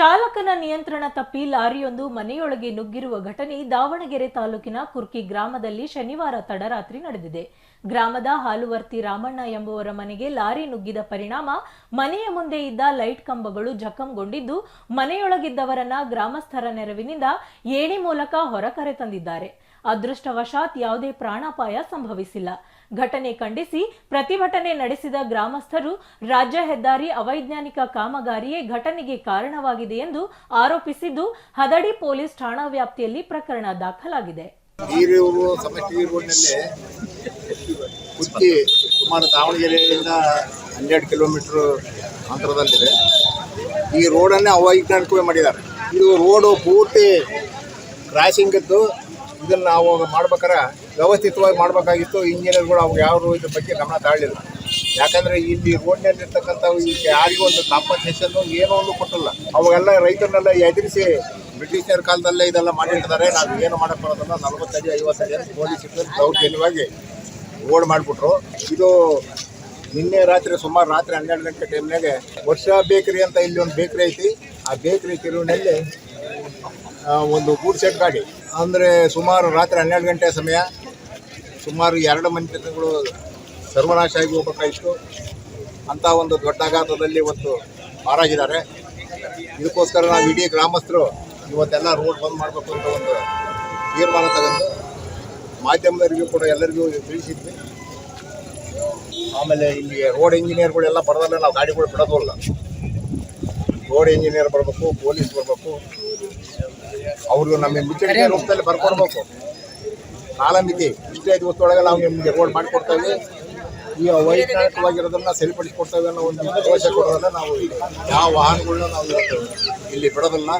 ಚಾಲಕನ ನಿಯಂತ್ರಣ ತಪ್ಪಿ ಲಾರಿಯೊಂದು ಮನೆಯೊಳಗೆ ನುಗ್ಗಿರುವ ಘಟನೆ ದಾವಣಗೆರೆ ತಾಲೂಕಿನ ಕುರ್ಕಿ ಗ್ರಾಮದಲ್ಲಿ ಶನಿವಾರ ತಡರಾತ್ರಿ ನಡೆದಿದೆ. ಗ್ರಾಮದ ಹಾಲುವರ್ತಿ ರಾಮಣ್ಣ ಎಂಬುವರ ಮನೆಗೆ ಲಾರಿ ನುಗ್ಗಿದ ಪರಿಣಾಮ ಮನೆಯ ಮುಂದೆ ಇದ್ದ ಲೈಟ್ ಕಂಬಗಳು ಜಖಂಗೊಂಡಿದ್ದು, ಮನೆಯೊಳಗಿದ್ದವರನ್ನ ಗ್ರಾಮಸ್ಥರ ನೆರವಿನಿಂದ ಏಣಿ ಮೂಲಕ ಹೊರಕರೆ ತಂದಿದ್ದಾರೆ. ಅದೃಷ್ಟವಶಾತ್ ಯಾವುದೇ ಪ್ರಾಣಾಪಾಯ ಸಂಭವಿಸಿಲ್ಲ. ಘಟನೆ ಖಂಡಿಸಿ ಪ್ರತಿಭಟನೆ ನಡೆಸಿದ ಗ್ರಾಮಸ್ಥರು ರಾಜ್ಯ ಹೆದ್ದಾರಿ ಅವೈಜ್ಞಾನಿಕ ಕಾಮಗಾರಿಯೇ ಘಟನೆಗೆ ಕಾರಣವಾಗಿದೆ ಎಂದು ಆರೋಪಿಸಿದ್ದು, ಹದಡಿ ಪೊಲೀಸ್ ಠಾಣಾ ವ್ಯಾಪ್ತಿಯಲ್ಲಿ ಪ್ರಕರಣ ದಾಖಲಾಗಿದೆ. ಸುಮಾರು ದಾವಣಗೆರೆಯಿಂದ ಹನ್ನೆರಡು ಕಿಲೋಮೀಟರ್ ಅಂತರದಲ್ಲಿದೆ. ಈ ರೋಡನ್ನೇ ಅವೈಜ್ಞಾನಿಕವೇ ಮಾಡಿದ್ದಾರೆ. ಇದು ರೋಡು ಪೂರ್ತಿ ಕ್ರಾಸಿಂಗ್ ಇದ್ದು, ಇದನ್ನು ನಾವು ಮಾಡ್ಬೇಕಾರೆ ವ್ಯವಸ್ಥಿತವಾಗಿ ಮಾಡಬೇಕಾಗಿತ್ತು. ಇಂಜಿನಿಯರ್ಗಳು ಅವ್ರು ಯಾರು ಇದ್ರ ಬಗ್ಗೆ ಗಮನ ತಾಳಲಿಲ್ಲ ಯಾಕಂದರೆ ಇಲ್ಲಿ ರೋಡ್ನಲ್ಲಿ ಇರ್ತಕ್ಕಂಥ ಈ ಯಾರಿಗೂ ಒಂದು ಕಾಂಪನ್ಸೇಷನ್ನು ಏನೋ ಒಂದು ಕೊಟ್ಟಿಲ್ಲ. ಅವಾಗೆಲ್ಲ ರೈತರನ್ನೆಲ್ಲ ಎದುರಿಸಿ ಬ್ರಿಟಿಷರ ಕಾಲದಲ್ಲೇ ಇದೆಲ್ಲ ಮಾಡಿರ್ತಾರೆ. ನಾವು ಏನು ಮಾಡಕ್ಕೆ ಬರೋದಲ್ಲ ನಲವತ್ತಡಿ, ಐವತ್ತಡಿ ಅಂತ ಪೊಲೀಸ್ ಇದ್ದರು ದೌರ್ಜನ್ಯವಾಗಿ ರೋಡ್ ಮಾಡಿಬಿಟ್ರು. ಇದು ನಿನ್ನೆ ರಾತ್ರಿ ಸುಮಾರು ರಾತ್ರಿ ಹನ್ನೆರಡು ಗಂಟೆ ಟೈಮ್ನಾಗೆ ವರ್ಷ ಬೇಕರಿ ಅಂತ ಇಲ್ಲಿ ಒಂದು ಬೇಕರಿ ಐತಿ. ಆ ಬೇಕರಿ ತಿರುವಿನಲ್ಲಿ ಒಂದು ಗೂಡ್ ಸೆಟ್ ಗಾಡಿ. ಅಂದರೆ ಸುಮಾರು ರಾತ್ರಿ ಹನ್ನೆರಡು ಗಂಟೆ ಸಮಯ ಸುಮಾರು ಎರಡು ಮನೆಗಳು ಸರ್ವನಾಶ ಆಗಿ ಹೋಗ್ಬೇಕಾಗಿತ್ತು ಅಂಥ ಒಂದು ದೊಡ್ಡ ಆಘಾತದಲ್ಲಿ ಇವತ್ತು ಪಾರಾಗಿದ್ದಾರೆ ಇದಕ್ಕೋಸ್ಕರ ನಾವು ಇಡೀ ಗ್ರಾಮಸ್ಥರು ಇವತ್ತೆಲ್ಲ ರೋಡ್ ಬಂದ್ ಮಾಡಬೇಕು ಅಂತ ಒಂದು ತೀರ್ಮಾನ ತಗೊಂಡು ಮಾಧ್ಯಮದವರಿಗೂ ಕೂಡ ಎಲ್ಲರಿಗೂ ತಿಳಿಸಿದ್ವಿ. ಆಮೇಲೆ ಇಲ್ಲಿ ರೋಡ್ ಇಂಜಿನಿಯರ್ಗಳೆಲ್ಲ ಬರೋದಲ್ಲ ನಾವು ಗಾಡಿಗಳು ಬಿಡೋದಿಲ್ಲ ರೋಡ್ ಇಂಜಿನಿಯರ್ ಬರಬೇಕು ಪೊಲೀಸ್ ಬರಬೇಕು. ಅವರು ನಮಗೆ ಮುಚ್ಚಳಿಕೆ ರೂಪದಲ್ಲಿ ಬರ್ಕೊಡ್ಬೇಕು. ಕಾಲಮಿತಿ ಇಷ್ಟೇ ದಿವಸದೊಳಗೆ ನಾವು ನಿಮಗೆ ರೋಡ್ ಮಾಡಿಕೊಡ್ತೇವೆ. ಈ ಅವೈಜ್ಞಾನಿಕವಾಗಿರೋದನ್ನ ಸರಿಪಡಿಸ್ಕೊಡ್ತೇವೆ ಅನ್ನೋ ಒಂದು ಭರವಸೆ ಕೊಡೋದನ್ನ ನಾವು ಯಾವ ವಾಹನಗಳನ್ನ ನಾವು ಇಲ್ಲಿ ಬಿಡೋದಿಲ್ಲ.